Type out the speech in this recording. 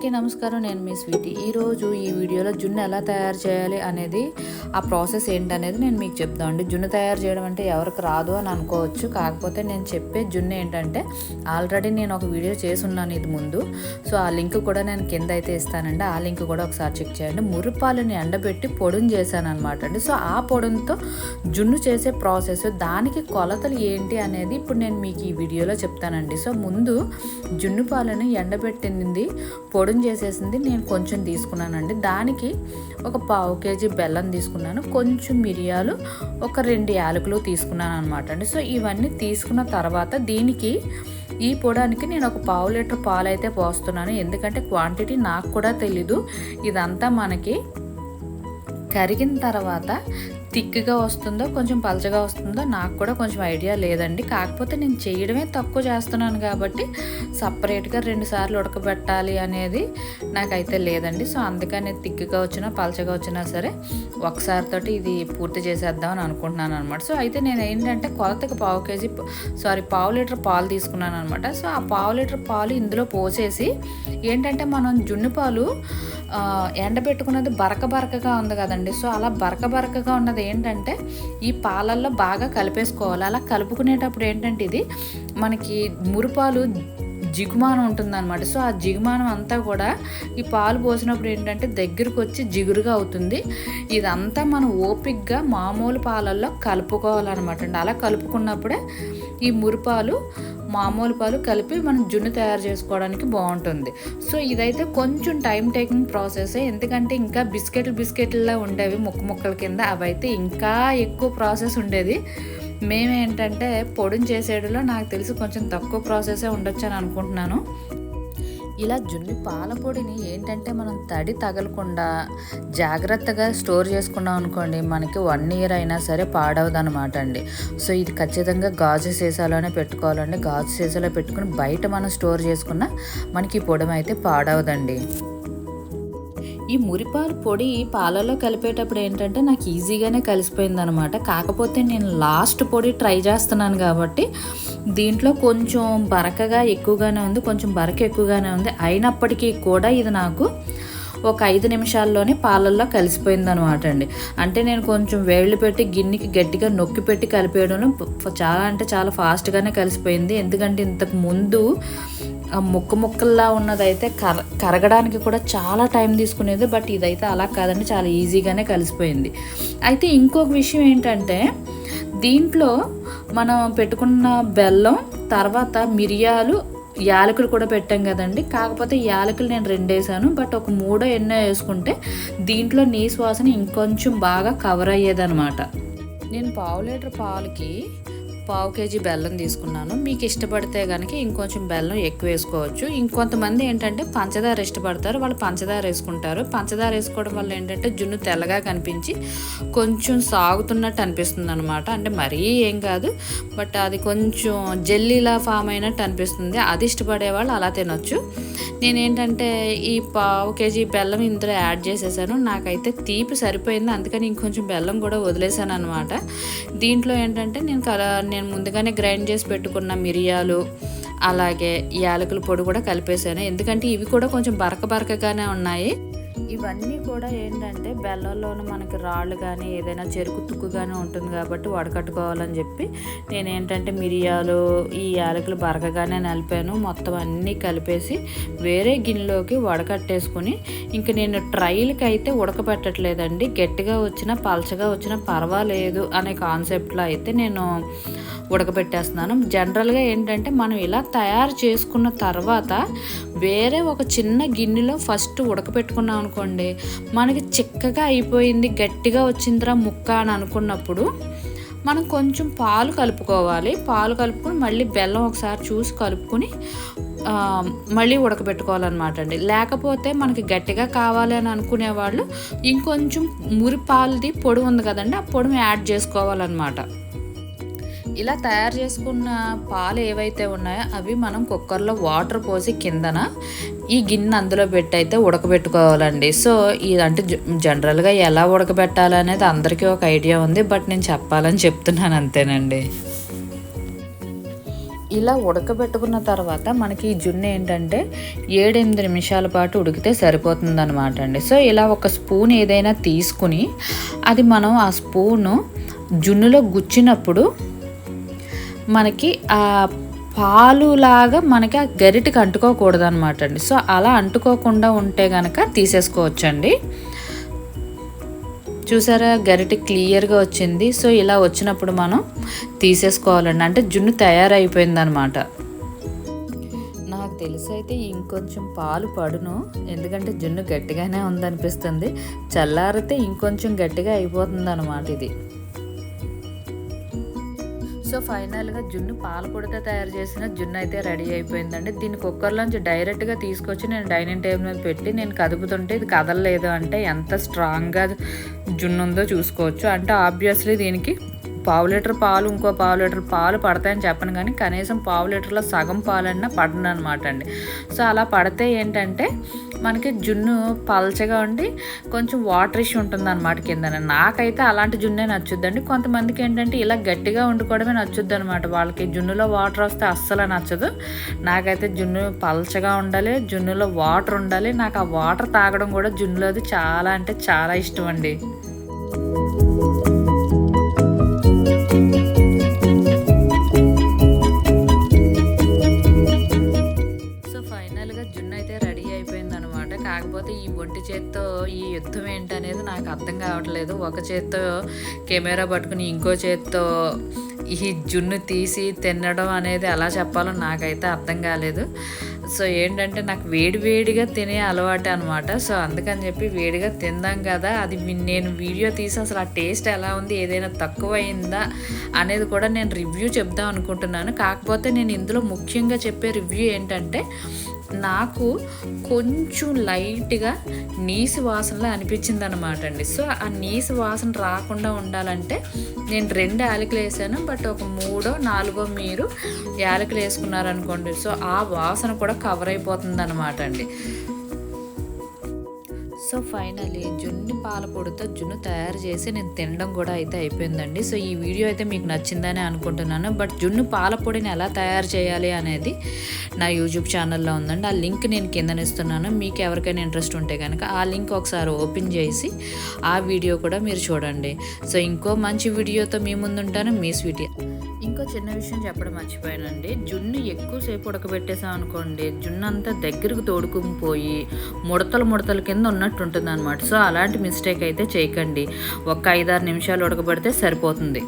అందరికీ నమస్కారం నేను మీ స్వీటీ. ఈరోజు ఈ వీడియోలో జున్ను ఎలా తయారు చేయాలి అనేది ఆ ప్రాసెస్ ఏంటనేది నేను మీకు చెప్తామండి జున్ను తయారు చేయడం అంటే ఎవరికి రాదు అని అనుకోవచ్చు. కాకపోతే నేను చెప్పే జున్ను ఏంటంటే ఆల్రెడీ నేను ఒక వీడియో చేసి ఉన్నాను ఇది ముందు. సో ఆ లింక్ కూడా నేను కింద అయితే ఇస్తానండి. ఆ లింక్ కూడా ఒకసారి చెక్ చేయండి. మురుపాలని ఎండబెట్టి పొడును చేశాను అనమాట అండి. సో ఆ పొడుంతో జున్ను చేసే ప్రాసెస్ దానికి కొలతలు ఏంటి అనేది ఇప్పుడు నేను మీకు ఈ వీడియోలో చెప్తానండి. సో ముందు జున్ను పాలను ఎండబెట్టింది పొడిని చేసేసింది నేను కొంచెం తీసుకున్నానండి. దానికి ఒక పావు కేజీ బెల్లం తీసుకున్నాను. కొంచెం మిరియాలు ఒక రెండు యాలకులు తీసుకున్నాను అనమాట అండి. సో ఇవన్నీ తీసుకున్న తర్వాత దీనికి ఈ పొడానికి నేను ఒక పావు లీటర్ పాలు అయితే పోస్తున్నాను. ఎందుకంటే క్వాంటిటీ నాకు కూడా తెలీదు. ఇదంతా మనకి కరిగిన తర్వాత థిక్గా వస్తుందో కొంచెం పలచగా వస్తుందో నాకు కూడా కొంచెం ఐడియా లేదండి. కాకపోతే నేను చేయడమే తక్కువ చేస్తున్నాను కాబట్టి సపరేట్గా రెండుసార్లు ఉడకబెట్టాలి అనేది నాకైతే లేదండి. సో అందుకని థిక్గా వచ్చినా పలచగా వచ్చినా సరే ఒకసారితోటి ఇది పూర్తి చేసేద్దాం అని అనుకుంటున్నాను అనమాట సో అయితే నేను ఏంటంటే కొలతకి పావు కేజీ సారీ పావు లీటర్ పాలు తీసుకున్నాను అనమాట సో ఆ పావు లీటర్ పాలు ఇందులో పోసేసి ఏంటంటే మనం జున్ను పాలు ఎండబెట్టుకున్నది బరక బరకగా ఉంది కదండి. సో అలా బరక బరకగా ఉన్నది ఏంటంటే ఈ పాలల్లో బాగా కలిపేసుకోవాలి. అలా కలుపుకునేటప్పుడు ఏంటంటే ఇది మనకి మురుపాలు జిగుమానం ఉంటుందన్నమాట. సో ఆ జిగుమానం అంతా కూడా ఈ పాలు పోసినప్పుడు ఏంటంటే దగ్గరకు వచ్చి జిగురుగా అవుతుంది. ఇదంతా మనం ఓపిక్గా మామూలు పాలల్లో కలుపుకోవాలన్నమాట అండి. అలా కలుపుకున్నప్పుడే ఈ మురిపాలు మామూలు పాలు కలిపి మనం జున్ను తయారు చేసుకోవడానికి బాగుంటుంది. సో ఇదైతే కొంచెం టైం టేకింగ్ ప్రాసెస్ ఎందుకంటే ఇంకా బిస్కెట్లు బిస్కెట్లా ఉండేవి ముక్క ముక్కల కింద. అవైతే ఇంకా ఎక్కువ ప్రాసెస్ ఉండేది. మేమేంటంటే పొడిని చేసేటిలో నాకు తెలిసి కొంచెం తక్కువ ప్రాసెసే ఉండొచ్చు అని అనుకుంటున్నాను. ఇలా జున్ను పాల పొడిని ఏంటంటే మనం తడి తగలకుండా జాగ్రత్తగా స్టోర్ చేసుకున్నాం అనుకోండి మనకి వన్ ఇయర్ అయినా సరే పాడవదనమాట అండి. సో ఇది ఖచ్చితంగా గాజు సీసాలోనే పెట్టుకోవాలండి. గాజు సీసాలో పెట్టుకుని బయట మనం స్టోర్ చేసుకున్న మనకి ఈ పొడి అయితే పాడవదండి. ఈ మురిపాలు పొడి పాలలో కలిపేటప్పుడు ఏంటంటే నాకు ఈజీగానే కలిసిపోయింది అనమాట కాకపోతే నేను లాస్ట్ పొడి ట్రై చేస్తున్నాను కాబట్టి దీంట్లో కొంచెం బరకగా ఎక్కువగానే ఉంది కొంచెం బరక ఎక్కువగానే ఉంది. అయినప్పటికీ కూడా ఇది నాకు ఒక ఐదు నిమిషాల్లోనే పాలల్లో కలిసిపోయింది అనమాట అండి. అంటే నేను కొంచెం వేళ్ళు పెట్టి గిన్నెకి గట్టిగా నొక్కి పెట్టి కలిపేయడంలో చాలా అంటే చాలా ఫాస్ట్గానే కలిసిపోయింది. ఎందుకంటే ఇంతకు ముందు ముక్క ముక్కల్లా ఉన్నదైతే కర కరగడానికి కూడా చాలా టైం తీసుకునేది బట్ ఇదైతే అలా కాదండి చాలా ఈజీగానే కలిసిపోయింది. అయితే ఇంకొక విషయం ఏంటంటే దీంట్లో మనం పెట్టుకున్న బెల్లం తర్వాత మిరియాలు యాలకులు కూడా పెట్టాం కదండి. కాకపోతే యాలకులు నేను రెండు వేసాను బట్ ఒక మూడో ఎన్నో వేసుకుంటే దీంట్లో నీ శ్వాసన ఇంకొంచెం బాగా కవర్ అయ్యేదనమాట నేను పావు లీటర్ పాలకి పావు కేజీ బెల్లం తీసుకున్నాను. మీకు ఇష్టపడితే కనుక ఇంకొంచెం బెల్లం ఎక్కువ వేసుకోవచ్చు. ఇంకొంతమంది ఏంటంటే పంచదార ఇష్టపడతారు. వాళ్ళు పంచదార వేసుకుంటారు. పంచదార వేసుకోవడం వల్ల ఏంటంటే జున్ను తెల్లగా కనిపించి కొంచెం సాగుతున్నట్టు అనిపిస్తుంది అనమాట అంటే మరీ ఏం కాదు. బట్ అది కొంచెం జెల్లీలా ఫామ్ అయినట్టు అనిపిస్తుంది. అది ఇష్టపడే వాళ్ళు అలా తినొచ్చు. నేనేంటంటే ఈ పావు కేజీ బెల్లం ఇందులో యాడ్ చేసేసాను. నాకైతే తీపి సరిపోయింది. అందుకని ఇంకొంచెం బెల్లం కూడా వదిలేసాను అనమాట దీంట్లో ఏంటంటే నేను కల నేను ముందుగానే గ్రైండ్ చేసి పెట్టుకున్న మిరియాలు అలాగే యాలకుల పొడి కూడా కలిపేశాను ఎందుకంటే ఇవి కూడా కొంచెం బరక బరకగానే ఉన్నాయి. ఇవన్నీ కూడా ఏంటంటే బెల్లంలోనూ మనకి రాళ్ళు కానీ ఏదైనా చెరుకు తుక్కు కానీ ఉంటుంది కాబట్టి వడకట్టుకోవాలని చెప్పి నేను ఏంటంటే మిరియాలు ఈ యాలకులు బరకగానే నలిపాను. మొత్తం అన్నీ కలిపేసి వేరే గిన్నెలోకి వడకట్టేసుకుని ఇంక నేను ట్రైల్కి అయితే ఉడకపెట్టట్లేదండి గట్టిగా వచ్చినా పలచగా వచ్చినా పర్వాలేదు అనే కాన్సెప్ట్లో అయితే నేను ఉడకబెట్టేస్తున్నాను. జనరల్గా ఏంటంటే మనం ఇలా తయారు చేసుకున్న తర్వాత వేరే ఒక చిన్న గిన్నెలో ఫస్ట్ ఉడకబెట్టుకున్నాం అనుకోండి మనకి చిక్కగా అయిపోయింది గట్టిగా వచ్చిందిరా ముక్క అని అనుకున్నప్పుడు మనం కొంచెం పాలు కలుపుకోవాలి. పాలు కలుపుకొని మళ్ళీ బెల్లం ఒకసారి చూసి కలుపుకొని మళ్ళీ ఉడకబెట్టుకోవాలన్నమాట అండి. లేకపోతే మనకి గట్టిగా కావాలి అని అనుకునే వాళ్ళు ఇంకొంచెం మురి పాలది పొడి ఉంది కదండి ఆ పొడిని యాడ్ చేసుకోవాలన్నమాట. ఇలా తయారు చేసుకున్న పాలు ఏవైతే ఉన్నాయో అవి మనం కుక్కర్లో వాటర్ పోసి కిందన ఈ గిన్నె అందులో పెట్టి అయితే ఉడకబెట్టుకోవాలండి. సో ఇది అంటే జనరల్గా ఎలా ఉడకబెట్టాలనేది అందరికీ ఒక ఐడియా ఉంది. బట్ నేను చెప్పాలని చెప్తున్నాను అంతేనండి. ఇలా ఉడకబెట్టుకున్న తర్వాత మనకి ఈ జున్ను ఏంటంటే ఏడెనిమిది నిమిషాల పాటు ఉడికితే సరిపోతుంది అనమాట అండి. సో ఇలా ఒక స్పూన్ ఏదైనా తీసుకుని అది మనం ఆ స్పూను జున్నులో గుచ్చినప్పుడు మనకి ఆ పాలులాగా మనకి ఆ గరిటికి అంటుకోకూడదు అనమాట అండి. సో అలా అంటుకోకుండా ఉంటే కనుక తీసేసుకోవచ్చండి. చూసారా? గరిటె క్లియర్గా వచ్చింది. సో ఇలా వచ్చినప్పుడు మనం తీసేసుకోవాలండి. అంటే జున్ను తయారైపోయిందనమాట నాకు తెలిసి అయితే ఇంకొంచెం పాలు పడును. ఎందుకంటే జున్ను గట్టిగానే ఉందనిపిస్తుంది. చల్లారితే ఇంకొంచెం గట్టిగా అయిపోతుంది అనమాట ఇది. సో ఫైనల్గా జున్ను పాలపొడితో తయారు చేసిన జున్ను అయితే రెడీ అయిపోయిందండి. దీన్ని కుక్కర్లోంచి డైరెక్ట్గా తీసుకొచ్చి నేను డైనింగ్ టేబుల్ మీద పెట్టి నేను కదుపుతుంటే ఇది కదలలేదు అంటే ఎంత స్ట్రాంగ్గా జున్ను ఉందో చూసుకోవచ్చు. అంటే ఆబ్వియస్లీ దీనికి పావు లీటర్ పాలు ఇంకో పావు లీటర్ పాలు పడతాయని చెప్పను కానీ కనీసం పావు లీటర్లో సగం పాలన్నా పడను అనమాట అండి. సో అలా పడితే ఏంటంటే మనకి జున్ను పల్చగా ఉండి కొంచెం వాటర్ ఇష్యూ ఉంటుంది అనమాట కింద నాకైతే అలాంటి జున్నే నచ్చుద్దండి. కొంతమందికి ఏంటంటే ఇలా గట్టిగా వండుకోవడమే నచ్చుద్ది అనమాట వాళ్ళకి జున్నులో వాటర్ వస్తే అస్సలు నచ్చదు. నాకైతే జున్ను పల్చగా ఉండాలి జున్నులో వాటర్ ఉండాలి. నాకు ఆ వాటర్ తాగడం కూడా జున్నులోది చాలా అంటే చాలా ఇష్టం అండి. ఈ యుద్ధం ఏంటనేది నాకు అర్థం కావట్లేదు. ఒక చేత్తో కెమెరా పట్టుకుని ఇంకో చేత్తో ఈ జున్ను తీసి తినడం అనేది ఎలా చెప్పాలో నాకైతే అర్థం కాలేదు. సో ఏంటంటే నాకు వేడివేడిగా తినే అలవాటు అనమాట సో అందుకని చెప్పి వేడిగా తిందాం కదా అది నేను వీడియో తీసి అసలు ఆ టేస్ట్ ఎలా ఉంది ఏదైనా తక్కువైందా అనేది కూడా నేను రివ్యూ చెప్దాం అనుకుంటున్నాను. కాకపోతే నేను ఇందులో ముఖ్యంగా చెప్పే రివ్యూ ఏంటంటే నాకు కొంచెం లైట్గా నీసు వాసనలా అనిపించింది అనమాట అండి. సో ఆ నీసు వాసన రాకుండా ఉండాలంటే నేను రెండు యాలకులు వేసాను బట్ ఒక మూడో నాలుగో మీరు యాలకులు వేసుకున్నారనుకోండి సో ఆ వాసన కూడా కవర్ అయిపోతుంది అనమాట అండి. సో ఫైనలీ జున్ను పాల పొడితో జున్ను తయారు చేసి నేను తినడం కూడా అయితే అయిపోయిందండి. సో ఈ వీడియో అయితే మీకు నచ్చిందని అనుకుంటున్నాను. బట్ జున్ను పాలపొడిని ఎలా తయారు చేయాలి అనేది నా యూట్యూబ్ ఛానల్లో ఉందండి. ఆ లింక్ నేను కిందన ఇస్తున్నాను. మీకు ఎవరికైనా ఇంట్రెస్ట్ ఉంటే కనుక ఆ లింక్ ఒకసారి ఓపెన్ చేసి ఆ వీడియో కూడా మీరు చూడండి. సో ఇంకో మంచి వీడియోతో మీ ముందుంటాను. మీ స్వీటీ ఇంకో చిన్న విషయం చెప్పడం మర్చిపోయానండి. జున్ను ఎక్కువసేపు ఉడకబెట్టేసాం అనుకోండి జున్ను అంతా దగ్గరకు తోడుకుని పోయి ముడతలు ముడతల కింద ఉన్నట్టు ఉంటుంది అనమాట సో అలాంటి మిస్టేక్ అయితే చేయకండి. ఒక ఐదారు నిమిషాలు ఉడకబెడితే సరిపోతుంది.